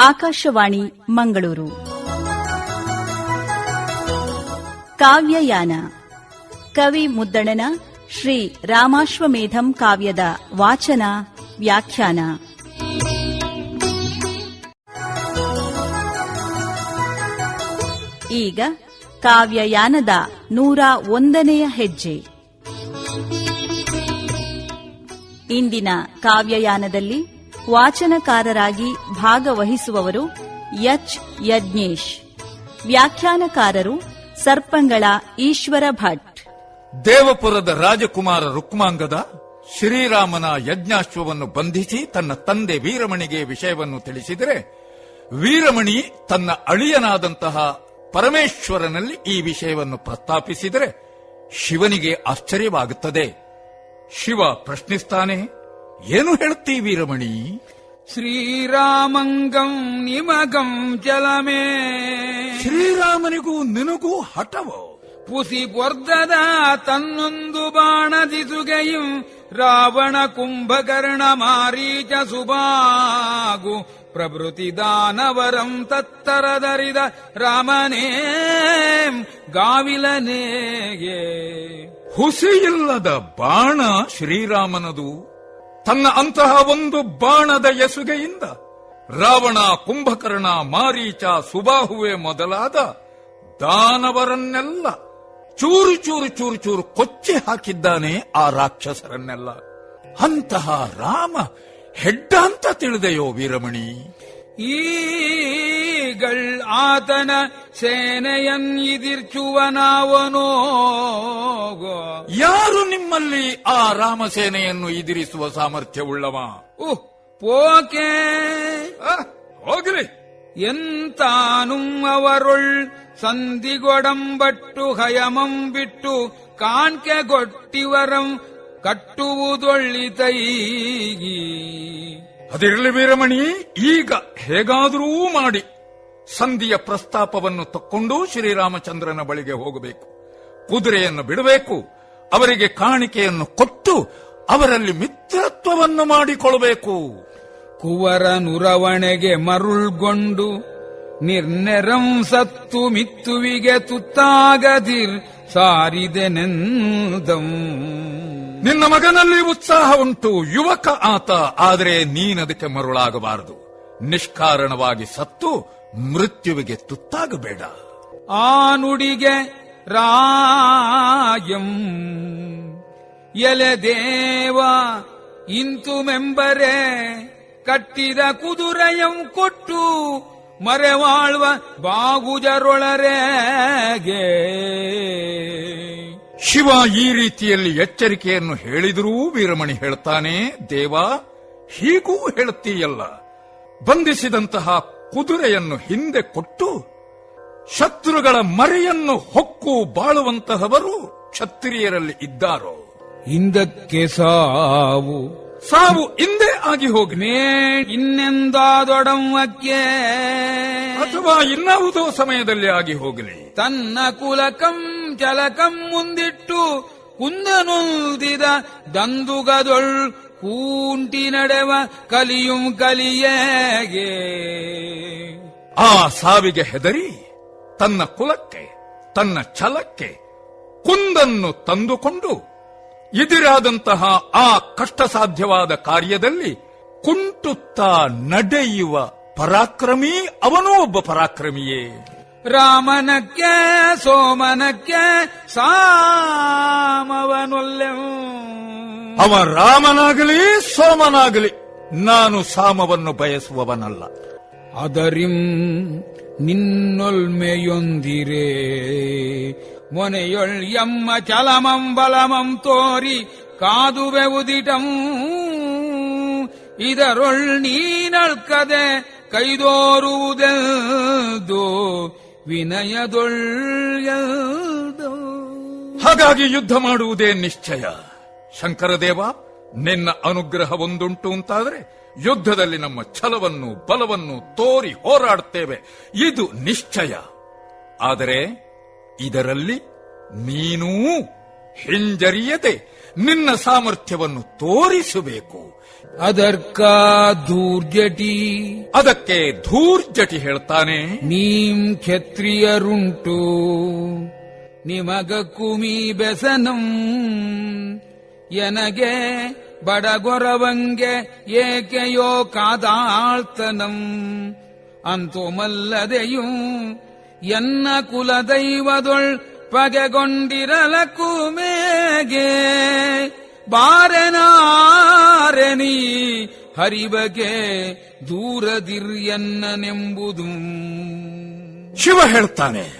ಆಕಾಶವಾಣಿ, ಮಂಗಳೂರು. ಕಾವ್ಯಯಾನ. ಕವಿ ಮುದ್ದಣನ ಶ್ರೀ ರಾಮಾಶ್ವಮೇಧಂ ಕಾವ್ಯದ ವಾಚನ, ವ್ಯಾಖ್ಯಾನ. ಈಗ ಕಾವ್ಯಯಾನದ ನೂರ ಒಂದನೆಯ ಹೆಜ್ಜೆ. ಇಂದಿನ ಕಾವ್ಯಯಾನದಲ್ಲಿ ವಾಚನಕಾರರಾಗಿ ಭಾಗವಹಿಸುವವರು ಎಚ್ ಯಜ್ಞೇಶ್. ವ್ಯಾಖ್ಯಾನಕಾರರು ಸರ್ಪಂಗಳ ಈಶ್ವರ ಭಟ್. ದೇವಪುರದ ರಾಜಕುಮಾರ ರುಕ್ಮಾಂಗದ ಶ್ರೀರಾಮನ ಯಜ್ಞಾಶ್ವವನ್ನು ಬಂಧಿಸಿ ತನ್ನ ತಂದೆ ವೀರಮಣಿಗೆ ವಿಷಯವನ್ನು ತಿಳಿಸಿದರೆ ವೀರಮಣಿ ತನ್ನ ಅಳಿಯನಾದಂತಹ ಪರಮೇಶ್ವರನಲ್ಲಿ ಈ ವಿಷಯವನ್ನು ಪ್ರಸ್ತಾಪಿಸಿದರೆ ಶಿವನಿಗೆ ಆಶ್ಚರ್ಯವಾಗುತ್ತದೆ. ಶಿವ ಪ್ರಶ್ನಿಸ್ತಾನೆ ಏನು ಹೇಳುತ್ತೀವಿ ರಮಣಿ ಶ್ರೀರಾಮಂಗಂ ನಿಮಗಂ ಜಲಮೇ. ಶ್ರೀರಾಮನಿಗೂ ನಿನಗೂ ಹಠವೋ? ಪುಸಿ ಪೊರ್ದದ ತನ್ನೊಂದು ಬಾಣದಿಸುಗೆಯಂ ರಾವಣ ಕುಂಭಕರ್ಣ ಮಾರೀಚ ಸುಬಾಗು ಪ್ರಭೃತಿ ದಾನವರಂ ತತ್ತರದರಿದ ರಾಮನೇ ಗಾವಿಲನೇಗೆ. ಹುಸಿಯಿಲ್ಲದ ಬಾಣ ಶ್ರೀರಾಮನದು. ತನ್ನ ಅಂತಹ ಒಂದು ಬಾಣದ ಎಸುಗೆಯಿಂದ ರಾವಣ ಕುಂಭಕರ್ಣ ಮಾರೀಚ ಸುಬಾಹುವೆ ಮೊದಲಾದ ದಾನವರನ್ನೆಲ್ಲ ಚೂರು ಚೂರು ಚೂರು ಚೂರು ಕೊಚ್ಚಿ ಹಾಕಿದ್ದಾನೆ ಆ ರಾಕ್ಷಸರನ್ನೆಲ್ಲ. ಅಂತಹ ರಾಮ ಹೆಡ್ಡ ಅಂತ ತಿಳಿದೆಯೋ ವೀರಮಣಿ? ಈಗಳ್ ಆತನ ಸೇನೆಯನ್ ಇದಿರ್ಚುವನಾವನೋಗೋ ಯಾರು ನಿಮ್ಮಲ್ಲಿ ಆ ರಾಮಸೇನೆಯನ್ನು ಎದುರಿಸುವ ಸಾಮರ್ಥ್ಯವುಳ್ಳವ? ಉಹ್ ಪೋಕೆ. ಆ, ಹೋಗಲಿ ಎಂತಾನುಂ ಅವರೊಳ್ ಸಂಧಿಗೊಡಂಬಟ್ಟು ಹಯಮಂ ಬಿಟ್ಟು ಕಾಣ್ಕೆ ಗೊಟ್ಟಿವರಂ ಕಟ್ಟುವುದೊಳ್ಳಿತೈಗಿ ಅದಿರಲಿ ವೀರಮಣಿ, ಈಗ ಹೇಗಾದರೂ ಮಾಡಿ. ಸಂಧಿಯ ಪ್ರಸ್ತಾಪವನ್ನು ತಕ್ಕೊಂಡು ಶ್ರೀರಾಮಚಂದ್ರನ ಬಳಿಗೆ ಹೋಗಬೇಕು. ಕುದುರೆಯನ್ನು ಬಿಡಬೇಕು, ಅವರಿಗೆ ಕಾಣಿಕೆಯನ್ನು ಕೊಟ್ಟು ಅವರಲ್ಲಿ ಮಿತ್ರತ್ವವನ್ನು ಮಾಡಿಕೊಳ್ಳಬೇಕು. ಕುವರ ನುರವಣೆಗೆ ಮರುಳ್ಗೊಂಡು ನಿರ್ನೆರಂ ಸತ್ತು ಮಿತ್ತುವಿಗೆ ತುತ್ತಾಗದಿರ್ ಸಾರಿದೆನೆಂದಂ. ನಿನ್ನ ಮಗನಲ್ಲಿ ಉತ್ಸಾಹ ಉಂಟು, ಯುವಕ ಆತ, ಆದರೆ ನೀನದಕ್ಕೆ ಮರುಳಾಗಬಾರದು. ನಿಷ್ಕಾರಣವಾಗಿ ಸತ್ತು, ಮೃತ್ಯುವಿಗೆ ತುತ್ತಾಗಬೇಡ. ಆ ನುಡಿಗೆ ರಾಯಂ. ಎಲೆ ದೇವ, ಇಂತು ಮೆಂಬರೆ, ಕಟ್ಟಿದ ಕುದುರೆಯಂ ಕೊಟ್ಟು, ಮರೆವಾಳ್ವ ಬಾಗುಜರೊಳರೆಗೆ. ಶಿವ ಈ ರೀತಿಯಲ್ಲಿ ಎಚ್ಚರಿಕೆಯನ್ನು ಹೇಳಿದರೂ ವೀರಮಣಿ ಹೇಳ್ತಾನೆ, ದೇವ, ಹೀಗೂ ಹೇಳುತ್ತೀಯಲ್ಲ ಬಂಧಿಸಿದಂತಹ ಕುದುರೆಯನ್ನು ಹಿಂದೆ ಕೊಟ್ಟು, ಶತ್ರುಗಳ ಮರೆಯನ್ನು ಹೊಕ್ಕು ಬಾಳುವಂತಹವರು ಕ್ಷತ್ರಿಯರಲ್ಲಿ ಇದ್ದಾರೋ? ಹಿಂದಕ್ಕೆ ಸಾವು. ಸಾವು ಹಿಂದೆ ಆಗಿ ಹೋಗಿ ಮೇ ಇನ್ನೆಂದಾದೊಡಂವಕ್ಕೆ ಅಥವಾ ಇನ್ನಾವುದೋ ಸಮಯದಲ್ಲಿ ಆಗಿ ಹೋಗಲಿ. ತನ್ನ ಕುಲಕಂ ಚಲಕಂ ಮುಂದಿಟ್ಟು ಕುಂದನುದಿದ ದಂದುಗದೊಳ್ ಕೂಂಟಿ ನಡೆವ ಕಲಿಯುಂ ಕಲಿಯೇಗೆ. ಆ ಸಾವಿಗೆ ಹೆದರಿ ತನ್ನ ಕುಲಕ್ಕೆ, ತನ್ನ ಛಲಕ್ಕೆ ಕುಂದನ್ನು ತಂದುಕೊಂಡು ಎದುರಾದಂತಹ ಆ ಕಷ್ಟ ಸಾಧ್ಯವಾದ ಕಾರ್ಯದಲ್ಲಿ ಕುಂಟುತ್ತಾ ನಡೆಯುವ ಪರಾಕ್ರಮಿ ಅವನೂ ಒಬ್ಬ ಪರಾಕ್ರಮಿಯೇ. ರಾಮನಕ್ಕೆ ಸೋಮನಕ್ಕೆ ಸಾಮವನೊಲ್ಲೆಂ. ಅವ ರಾಮನಾಗಲಿ ಸೋಮನಾಗಲಿ ನಾನು ಸಾಮವನ್ನು ಬಯಸುವವನಲ್ಲ. ಅದರಿಂ ನಿನ್ನೊಲ್ಮೆಯೊಂದಿರೇ. ಮೊನೆಯೊಳ್ ಎಮ್ಮ ಚಲಮಂ ಬಲಮಂ ತೋರಿ ಕಾದುವೆ ಉದಿಟಂ. ಇದರೊಳ್ ನೀನಳ್ಕದೆ ಕೈದೋರುವುದೆಲ್ದು ವಿನಯದೊಳ್ ಎಲ್ದು. ಹಾಗಾಗಿ ಯುದ್ಧ ಮಾಡುವುದೇ ನಿಶ್ಚಯ. ಶಂಕರದೇವ ನಿನ್ನ ಅನುಗ್ರಹ ಒಂದುಂಟು ಅಂತಾದರೆ ಯುದ್ಧದಲ್ಲಿ ನಮ್ಮ ಛಲವನ್ನು, ಬಲವನ್ನು ತೋರಿ ಹೋರಾಡುತ್ತೇವೆ ಇದು ನಿಶ್ಚಯ. ಆದರೆ ಇದರಲ್ಲಿ ನೀನೂ ಹಿಂಜರಿಯದೆ ನಿನ್ನ ಸಾಮರ್ಥ್ಯವನ್ನು ತೋರಿಸಬೇಕು. ಅದರ್ಕ ದೂರ್ಜಟಿ ಅದಕ್ಕೆ ಧೂರ್ಜಟಿ ಹೇಳ್ತಾನೆ. ನೀಂ ಕ್ಷತ್ರಿಯರುಂಟು. ನಿಮಗ ಕುಮಿ ಬೆಸನಂ. ಎನಗೆ ಬಡಗೊರವಂಗೆ ಏಕೆಯೋ ಕಾದಾಳ್ತನಂ. ಅಂತೂ ಮಲ್ಲದೆಯೂ ಎನ್ನ ಕುಲದೈವದೊಳ್ ಪಗೆಗೊಂಡಿರಲ ಕುಮೇಗೆ. ಬಾರೆನಾರೆನಿ ಹರಿಬಗೆ ದೂರದಿರ್ಯನ್ನನೆಂಬುದು ಶಿವ ಹೇಳ್ತಾನೆ,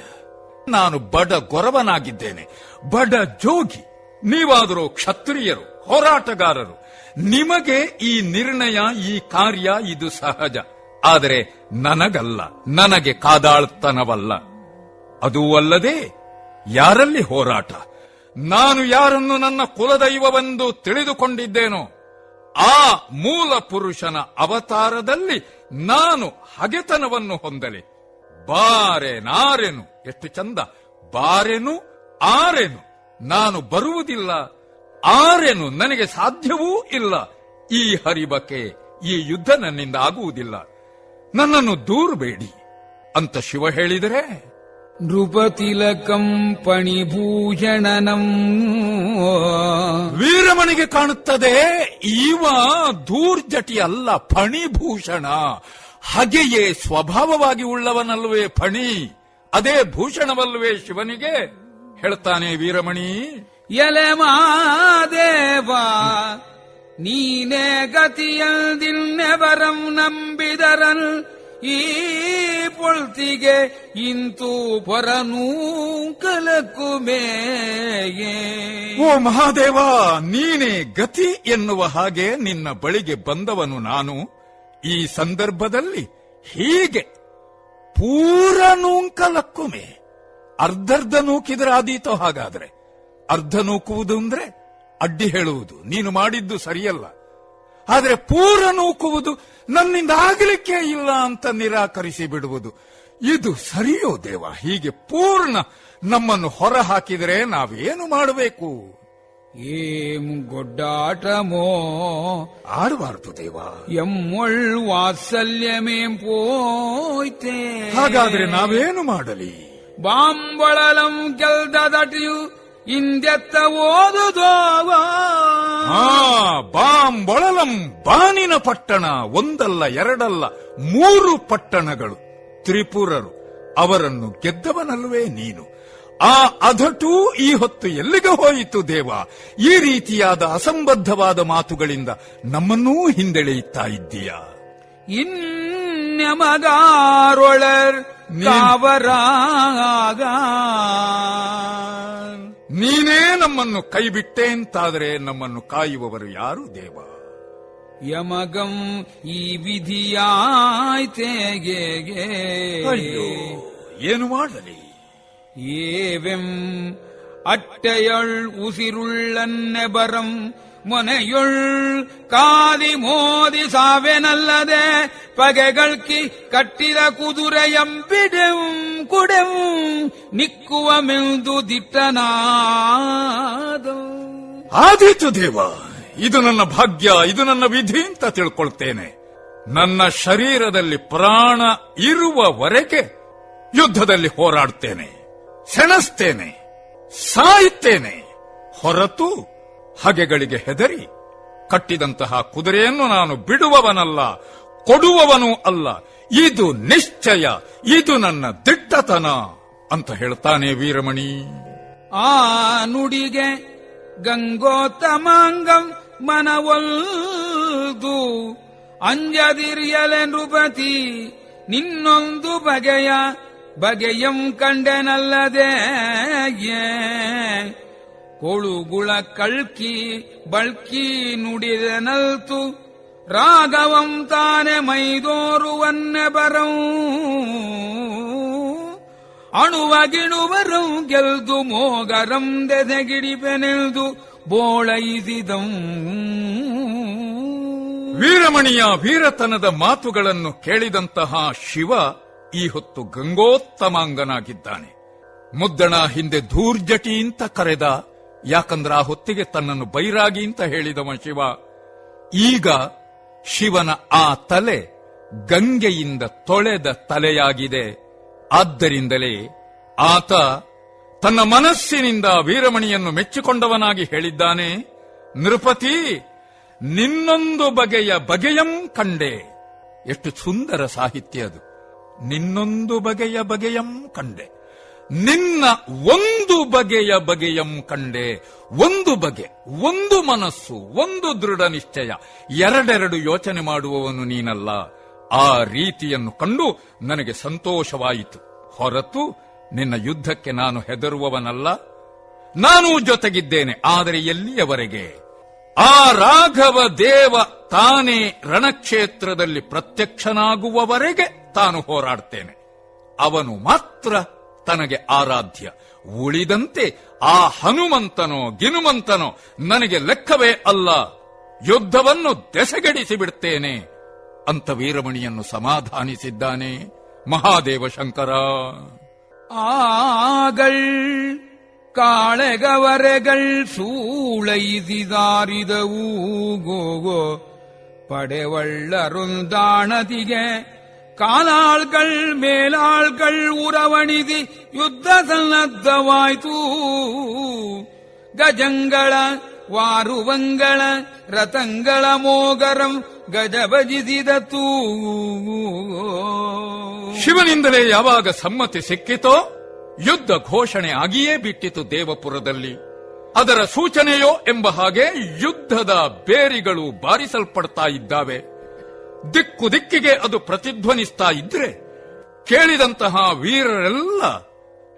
ನಾನು ಬಡ ಗೊರವನಾಗಿದ್ದೇನೆ, ಬಡ ಜೋಗಿ, ನೀವಾದರೂ ಕ್ಷತ್ರಿಯರು, ಹೋರಾಟಗಾರರು, ನಿಮಗೆ ಈ ನಿರ್ಣಯ, ಈ ಕಾರ್ಯ ಇದು ಸಹಜ. ಆದರೆ ನನಗಲ್ಲ, ನನಗೆ ಕಾದಾಳ್ತನವಲ್ಲ. ಅದೂ ಅಲ್ಲದೆ ಯಾರಲ್ಲಿ ಹೋರಾಟ? ನಾನು ಯಾರನ್ನು ನನ್ನ ಕುಲದೈವವೆಂದು ತಿಳಿದುಕೊಂಡಿದ್ದೇನೋ, ಆ ಮೂಲ ಪುರುಷನ ಅವತಾರದಲ್ಲಿ ನಾನು ಹಗೆತನವನ್ನು ಹೊಂದಲಿ. ಬಾರೆ ನಾರೆನು, ಎಷ್ಟು ಚಂದ. ಬಾರೆನು, ಆರೆನು. ನಾನು ಬರುವುದಿಲ್ಲ, ಆರೆನು ನನಗೆ ಸಾಧ್ಯವೂ ಇಲ್ಲ. ಈ ಹರಿಬಕೆ, ಈ ಯುದ್ಧ ನನ್ನಿಂದ ಆಗುವುದಿಲ್ಲ. ನನ್ನನ್ನು ದೂರಬೇಡಿ ಅಂತ ಶಿವ ಹೇಳಿದರೆ ನೃಪತಿಲಕಂ ಪಣಿಭೂಷಣನಂ. ವೀರಮಣಿಗೆ ಕಾಣುತ್ತದೆ ಈವ ದೂರ್ಜಟಿ ಅಲ್ಲ ಫಣಿಭೂಷಣ. ಹಾಗೆಯೇ ಸ್ವಭಾವವಾಗಿ ಉಳ್ಳವನಲ್ವೇ ಫಣಿ ಅದೇ ಭೂಷಣವಲ್ವೇ ಶಿವನಿಗೆ. ಹೇಳ್ತಾನೆ ವೀರಮಣಿ ಎಲೆ ಮಾದೇವ ನೀನೇ ಗತಿಯಲ್ದಿನ್ನೆವರಂ ನಂಬಿದರನ್ ಈ ಪೊಳ್ತಿಗೆ ಇಂತೂ ಪೊರನೂ ಕಲಕುಮೇಯೇ ಓ ಮಹಾದೇವ, ನೀನೇ ಗತಿ ಎನ್ನುವ ಹಾಗೆ ನಿನ್ನ ಬಳಿಗೆ ಬಂದವನು ನಾನು. ಈ ಸಂದರ್ಭದಲ್ಲಿ ಹೀಗೆ ಪೂರ ನೂಂಕಲಕ್ಕುಮೆ ಅರ್ಧರ್ಧ ನೂಕಿದ್ರೆ ಆದೀತೋ ಹಾಗಾದ್ರೆ. ಅರ್ಧ ನೂಕುವುದು ಅಂದ್ರೆ ಅಡ್ಡಿ ಹೇಳುವುದು. ನೀನು ಮಾಡಿದ್ದು ಸರಿಯಲ್ಲ. ಆದರೆ ಪೂರ ನೂಕುವುದು ನನ್ನಿಂದ ಆಗಲಿಕ್ಕೆ ಇಲ್ಲ ಅಂತ ನಿರಾಕರಿಸಿ ಬಿಡುವುದು. ಇದು ಸರಿಯೋ ದೇವ? ಹೀಗೆ ಪೂರ್ಣ ನಮ್ಮನ್ನು ಹೊರ ಹಾಕಿದರೆ ನಾವೇನು ಮಾಡಬೇಕು? ಏಂ ಗೊಡ್ಡಾಟಮೋ? ಆಡಬಾರದು ದೇವ. ಎಮ್ಮೊಳ್ ವಾತ್ಸಲ್ಯಮೇಂ ಪೋಯ್ತೆ ಹಾಗಾದ್ರೆ ನಾವೇನು ಮಾಡಲಿ? ಬಾಂಬಳಲಂ ಗೆಲ್ದದಟಿಯು ಇಂದೆತ್ತ ಓದುದೋವ ಹಾ ಬಾಂಬೊಳಲಂ ಬಾನಿನ ಪಟ್ಟಣ ಒಂದಲ್ಲ ಎರಡಲ್ಲ ಮೂರು ಪಟ್ಟಣಗಳು. ತ್ರಿಪುರರು ಅವರನ್ನು ಗೆದ್ದವನಲ್ವೇ ನೀನು. ಆ ಅಧಟೂ ಈ ಹೊತ್ತು ಎಲ್ಲಿಗೆ ಹೋಯಿತು ದೇವ? ಈ ರೀತಿಯಾದ ಅಸಂಬದ್ಧವಾದ ಮಾತುಗಳಿಂದ ನಮ್ಮನ್ನೂ ಹಿಂದೆಳೆಯುತ್ತಾ ಇದ್ದೀಯ? ಇನ್ನಮಗಾರೊಳರ್ ನಾವರಾಗ ನಮ್ಮನ್ನು ಕೈಬಿಟ್ಟೆ ಅಂತಾದರೆ ನಮ್ಮನ್ನು ಕಾಯುವವರು ಯಾರು ದೇವ? ಯಮಗಂ ಈ ವಿಧಿಯಾಯ್ತೆಗೆ ಅಯ್ಯೋ ಏನು ಮಾಡಲಿ? ಏವೆಂ ಅಟ್ಟೆಯಳ್ ಉಸಿರುಳ್ಳನ್ನೆ ಬರಂ ಮೊನೆಯೊಳ್ ಕಾದಿ ಮೋದಿ ಸಾವೆನಲ್ಲದೆ ಪಗೆಗಳ್ಕಿ ಕಟ್ಟಿದ ಕುದುರೆ ಕುಡೆಂ ನಿಕ್ಕುವ ಮೆಂದು ದಿಟ್ಟನಾದು. ಆದೀತು ದೇವ, ಇದು ನನ್ನ ಭಾಗ್ಯ, ಇದು ನನ್ನ ವಿಧಿ ಅಂತ ತಿಳ್ಕೊಳ್ತೇನೆ. ನನ್ನ ಶರೀರದಲ್ಲಿ ಪ್ರಾಣ ಇರುವವರೆಗೆ ಯುದ್ಧದಲ್ಲಿ ಹೋರಾಡ್ತೇನೆ, ಸೆಣಸ್ತೇನೆ, ಸಾಯುತ್ತೇನೆ, ಹೊರತು ಹಗೆಗಳಿಗೆ ಹೆದರಿ ಕಟ್ಟಿದಂತಹ ಕುದುರೆಯನ್ನು ನಾನು ಬಿಡುವವನಲ್ಲ, ಕೊಡುವವನು ಅಲ್ಲ. ಇದು ನಿಶ್ಚಯ, ಇದು ನನ್ನ ದಿಟ್ಟತನ ಅಂತ ಹೇಳ್ತಾನೆ ವೀರಮಣಿ. ಆ ನುಡಿಗೆ ಗಂಗೋತ್ತಮಾಂಗಂ ಮನವೊಲ್ದು ಅಂಜದಿರಿಯಲೆ ನೃಪತಿ ನಿನ್ನೊಂದು ಬಗೆಯ ಬಗೆಯಂ ಕಂಡೆನಲ್ಲದೆ ಕೊಳುಗುಳ ಕಳ್ಕಿ ಬಳ್ಕಿ ನುಡಿದೆನಲ್ತು ರಾಘವಂ ತಾನೆ ಮೈದೋರುವನ್ನೆ ಬರಂ. ಅಣುವಗಿಣುವರಂ ಗೆಲ್ದು ಮೋಗರಂ ದೆದೆಗಿಡಿಪೆನೆಲ್ದು ಬೋಳೈಸಿದಂ ವೀರಮಣಿಯ ವೀರತನದ ಮಾತುಗಳನ್ನು ಕೇಳಿದಂತಹ ಶಿವ ಈ ಹೊತ್ತು ಗಂಗೋತ್ತಮಾಂಗನಾಗಿದ್ದಾನೆ. ಮುದ್ದಣ ಹಿಂದೆ ಧೂರ್ಜಟಿಯಿಂದ ಕರೆದ ಯಾಕಂದ್ರ ಆ ಹೊತ್ತಿಗೆ ತನ್ನನ್ನು ಬೈರಾಗಿ ಅಂತ ಹೇಳಿದವ ಶಿವ. ಈಗ ಶಿವನ ಆ ತಲೆ ಗಂಗೆಯಿಂದ ತೊಳೆದ ತಲೆಯಾಗಿದೆ. ಆದ್ದರಿಂದಲೇ ಆತ ತನ್ನ ಮನಸ್ಸಿನಿಂದ ವೀರಮಣಿಯನ್ನು ಮೆಚ್ಚಿಕೊಂಡವನಾಗಿ ಹೇಳಿದ್ದಾನೆ, ನೃಪತಿ, ನಿನ್ನೊಂದು ಬಗೆಯ ಬಗೆಯಂ ಕಂಡೆ. ಎಷ್ಟು ಸುಂದರ ಸಾಹಿತ್ಯ ಅದು. ನಿನ್ನೊಂದು ಬಗೆಯ ಬಗೆಯಂ ಕಂಡೆ. ನಿನ್ನ ಒಂದು ಬಗೆಯ ಬಗೆಯಂ ಕಂಡೆ. ಒಂದು ಬಗೆ, ಒಂದು ಮನಸ್ಸು, ಒಂದು ದೃಢ ನಿಶ್ಚಯ. ಎರಡೆರಡು ಯೋಚನೆ ಮಾಡುವವನು ನೀನಲ್ಲ. ಆ ರೀತಿಯನ್ನು ಕಂಡು ನನಗೆ ಸಂತೋಷವಾಯಿತು. ಹೊರತು ನಿನ್ನ ಯುದ್ಧಕ್ಕೆ ನಾನು ಹೆದರುವವನಲ್ಲ. ನಾನು ಜೊತೆಗಿದ್ದೇನೆ, ಆದರೆ ಎಲ್ಲಿಯವರೆಗೆ? ಆ ರಾಘವ ದೇವ ತಾನೇ ರಣಕ್ಷೇತ್ರದಲ್ಲಿ ಪ್ರತ್ಯಕ್ಷನಾಗುವವರೆಗೆ ತಾನು ಹೋರಾಡ್ತೇನೆ. ಅವನು ಮಾತ್ರ ತನಗೆ ಆರಾಧ್ಯ. ಉಳಿದಂತೆ ಆ ಹನುಮಂತನೋ ಗಿನುಮಂತನೋ ನನಗೆ ಲೆಕ್ಕವೇ ಅಲ್ಲ. ಯುದ್ಧವನ್ನು ದೆಸೆಗೆಡಿಸಿ ಬಿಡ್ತೇನೆ ಅಂತ ವೀರಮಣಿಯನ್ನು ಸಮಾಧಾನಿಸಿದ್ದಾನೆ ಮಹಾದೇವ ಶಂಕರ. ಆಗಳ್ ಕಾಳೆಗವರೆಗಳ್ ಸೂಳೈದಿದಾರಿದವು ಗೋಗೋ ಪಡೆವಳ್ಳರುಂದಾಣದಿಗೆ ಕಾಲಾಳ್ಗಳ್ ಮೇಲಾಳ್ಗಳ್ ಉರವಣಿದಿ ಯುದ್ಧ ಸನ್ನದ್ಧವಾಯ್ತು. ಗಜಂಗಳ, ವಾರುವಂಗಳ, ರಥಂಗಳ ಮೋಗರಂ ಗಜಭಜಿಸಿದ ತೂ. ಶಿವನಿಂದಲೇ ಯಾವಾಗ ಸಮ್ಮತಿ ಸಿಕ್ಕಿತೋ, ಯುದ್ಧ ಘೋಷಣೆ ಆಗಿಯೇ ಬಿಟ್ಟಿತು ದೇವಪುರದಲ್ಲಿ. ಅದರ ಸೂಚನೆಯೋ ಎಂಬ ಹಾಗೆ ಯುದ್ಧದ ಬೇರಿಗಳು ಬಾರಿಸಲ್ಪಡ್ತಾ ಇದ್ದಾವೆ. ದಿಕ್ಕು ದಿಕ್ಕಿಗೆ ಅದು ಪ್ರತಿಧ್ವನಿಸ್ತಾ ಇದ್ರೆ ಕೇಳಿದಂತಹ ವೀರರೆಲ್ಲ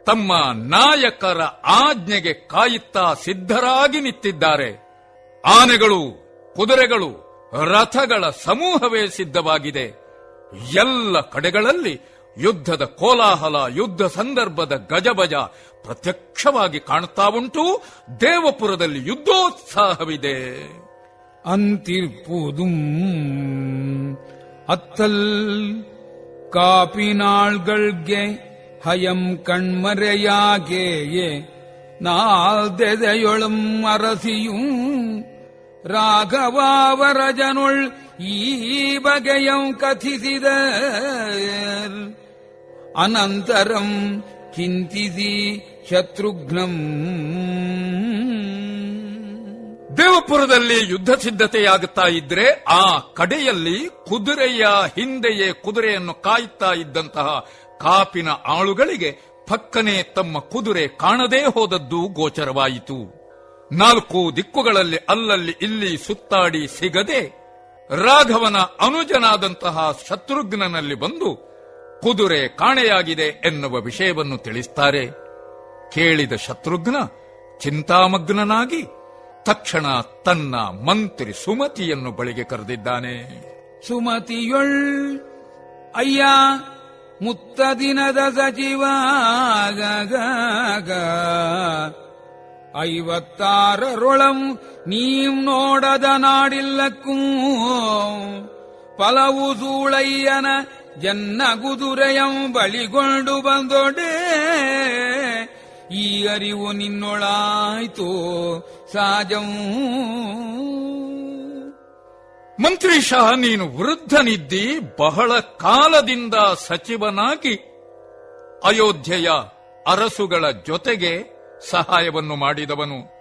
ತಮ್ಮ ನಾಯಕರ ಆಜ್ಞೆಗೆ ಕಾಯುತ್ತಾ ಸಿದ್ಧರಾಗಿ ನಿಂತಿದ್ದಾರೆ. ಆನೆಗಳು, ಕುದುರೆಗಳು, ರಥಗಳ ಸಮೂಹವೇ ಸಿದ್ಧವಾಗಿದೆ. ಎಲ್ಲ ಕಡೆಗಳಲ್ಲಿ ಯುದ್ಧದ ಕೋಲಾಹಲ, ಯುದ್ಧ ಸಂದರ್ಭದ ಗಜಬಜ ಪ್ರತ್ಯಕ್ಷವಾಗಿ ಕಾಣುತ್ತಾ ಉಂಟು. ದೇವಪುರದಲ್ಲಿ ಯುದ್ಧೋತ್ಸಾಹವಿದೆ. அந்திற்போதும் அத்தல் காப்பினாள்கள்கே ஹயம் கண்மறையாகேயே நாதெதையொளும் அரசியும் ராகவாவரஜனுள் ஈபகையம் கதிசித அனந்தரம் கிந்திசி சத்ருக்னம் ದೇವಪುರದಲ್ಲಿ ಯುದ್ಧ ಸಿದ್ಧತೆಯಾಗುತ್ತಾ ಇದ್ರೆ ಆ ಕಡೆಯಲ್ಲಿ ಕುದುರೆಯ ಹಿಂದೆಯೇ ಕುದುರೆಯನ್ನು ಕಾಯುತ್ತಾ ಇದ್ದಂತಹ ಕಾಪಿನ ಆಳುಗಳಿಗೆ ಪಕ್ಕನೆ ತಮ್ಮ ಕುದುರೆ ಕಾಣದೇ ಹೋದದ್ದು ಗೋಚರವಾಯಿತು. ನಾಲ್ಕು ದಿಕ್ಕುಗಳಲ್ಲಿ ಅಲ್ಲಲ್ಲಿ ಇಲ್ಲಿ ಸುತ್ತಾಡಿ ಸಿಗದೆ ರಾಘವನ ಅನುಜನಾದಂತಹ ಶತ್ರುಘ್ನನಲ್ಲಿ ಬಂದು ಕುದುರೆ ಕಾಣೆಯಾಗಿದೆ ಎನ್ನುವ ವಿಷಯವನ್ನು ತಿಳಿಸ್ತಾರೆ. ಕೇಳಿದ ಶತ್ರುಘ್ನ ಚಿಂತಾಮಗ್ನನಾಗಿ ತಕ್ಷಣ ತನ್ನ ಮಂತ್ರಿ ಸುಮತಿಯನ್ನು ಬಳಿಗೆ ಕರೆದಿದ್ದಾನೆ. ಸುಮತಿಯೊಳ್, ಅಯ್ಯ, ಮುತ್ತ ದಿನದ ಸಚಿವ ಐವತ್ತಾರರೊಳಂ ನೀಂ ನೋಡದ ನಾಡಿಲ್ಲಕ್ಕೂ, ಪಲವು ಸೂಳಯ್ಯನ ಜನ್ನ ಕುದುರೆಯಂ ಬಳಿಗೊಂಡು ಬಂದೊಡೆ, ಈ ಅರಿವು ನಿನ್ನೊಳಾಯ್ತು ಸಾಜಂ. ಮಂತ್ರಿ ಶಾ, ನೀನು ವೃದ್ಧನಿದ್ದಿ ಬಹಳ ಕಾಲದಿಂದ ಸಚಿವನಾಗಿ. ಅಯೋಧ್ಯೆಯ ಅರಸುಗಳ ಜೊತೆಗೆ ಸಹಾಯವನ್ನು ಮಾಡಿದವನು.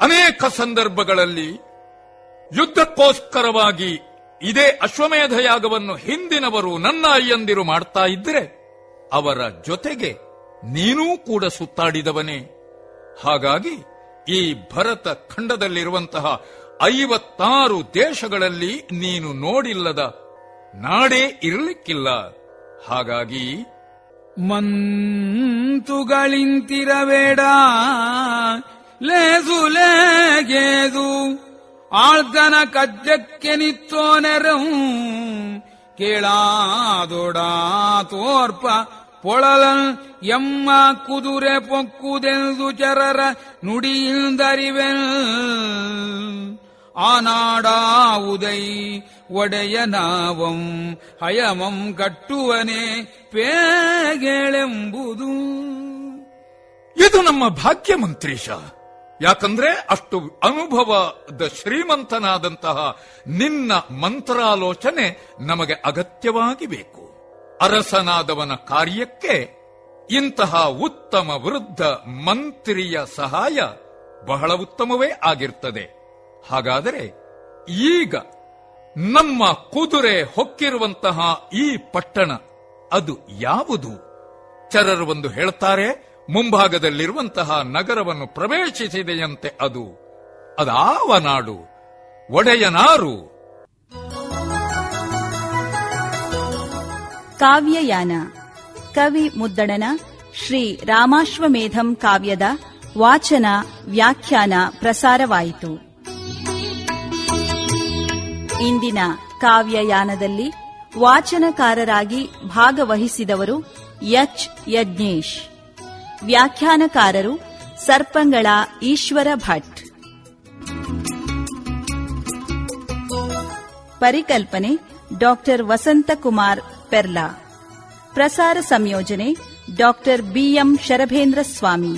ಅನೇಕ ಸಂದರ್ಭಗಳಲ್ಲಿ ಯುದ್ಧಕ್ಕೋಸ್ಕರವಾಗಿ ಇದೇ ಅಶ್ವಮೇಧ ಯಾಗವನ್ನು ಹಿಂದಿನವರು ನನ್ನ ಅಯ್ಯಂದಿರು ಮಾಡ್ತಾ ಇದ್ರೆ ಅವರ ಜೊತೆಗೆ ನೀನೂ ಕೂಡ ಸುತ್ತಾಡಿದವನೇ. ಹಾಗಾಗಿ ಈ ಭರತ ಖಂಡದಲ್ಲಿರುವಂತಹ ಐವತ್ತಾರು ದೇಶಗಳಲ್ಲಿ ನೀನು ನೋಡಿಲ್ಲದ ನಾಡೇ ಇರಲಿಕ್ಕಿಲ್ಲ. ಹಾಗಾಗಿ ಮಂತುಗಳಿಂತಿರಬೇಡ. ಲೇಸು ಲೇಗೇದು ಆಳ್ತನ ಕಜ್ಜಕ್ಕೆ ನಿತ್ತೋನೆರಂ ಕೇಳಾದೊಡಾ, ತೋರ್ಪ ಪೊಳಲನ್ ಎಮ್ಮ ಕುದುರೆ ಪೊಕ್ಕುದೆಂದು ಚರರ ನುಡಿಯಿಂದರಿವೆನ್. ಆನಾಡಾವುದೈ ಒಡೆಯನಾವಂ ಹಯಮಂ ಕಟ್ಟುವನೆ ಪೇಗೆಳೆಂಬುದು. ಇದು ನಮ್ಮ ಭಾಗ್ಯ ಮಂತ್ರೀಶ. ಯಾಕಂದ್ರೆ ಅಷ್ಟು ಅನುಭವದ ಶ್ರೀಮಂತನಾದಂತಹ ನಿನ್ನ ಮಂತ್ರಾಲೋಚನೆ ನಮಗೆ ಅಗತ್ಯವಾಗಿ ಬೇಕು. ಅರಸನಾದವನ ಕಾರ್ಯಕ್ಕೆ ಇಂತಹ ಉತ್ತಮ ವೃದ್ಧ ಮಂತ್ರಿಯ ಸಹಾಯ ಬಹಳ ಉತ್ತಮವೇ ಆಗಿರ್ತದೆ. ಹಾಗಾದರೆ ಈಗ ನಮ್ಮ ಕುದುರೆ ಹೊಕ್ಕಿರುವಂತಹ ಈ ಪಟ್ಟಣ ಅದು ಯಾವುದು? ಚರರು ಒಂದು ಹೇಳ್ತಾರೆ, ಮುಂಭಾಗದಲ್ಲಿರುವಂತಹ ನಗರವನ್ನು ಪ್ರವೇಶಿಸಿದೆಯಂತೆ ಅದು. ಅದಾವ ನಾಡು, ಒಡೆಯನಾರು ಕಾವ್ಯಯಾನ. ಕವಿ ಮುದ್ದಣನ ಶ್ರೀ ರಾಮಾಶ್ವಮೇಧಂ ಕಾವ್ಯದ ವಾಚನ ವ್ಯಾಖ್ಯಾನ ಪ್ರಸಾರವಾಯಿತು. ಇಂದಿನ ಕಾವ್ಯಯಾನದಲ್ಲಿ ವಾಚನಕಾರರಾಗಿ ಭಾಗವಹಿಸಿದವರು ಎಚ್. ಯಜ್ಞೇಶ್. ವ್ಯಾಖ್ಯಾನಕಾರರು ಸರ್ಪಂಗಳ ಈಶ್ವರ ಭಟ್. ಪರಿಕಲ್ಪನೆ ಡಾಕ್ಟರ್ ವಸಂತಕುಮಾರ್ ಪೆರ್ಲಾ ಪ್ರಸಾರ ಸಂಯೋಜನೆ ಡಾಕ್ಟರ್ ಬಿಎಂ ಶರಭೇಂದ್ರ ಸ್ವಾಮಿ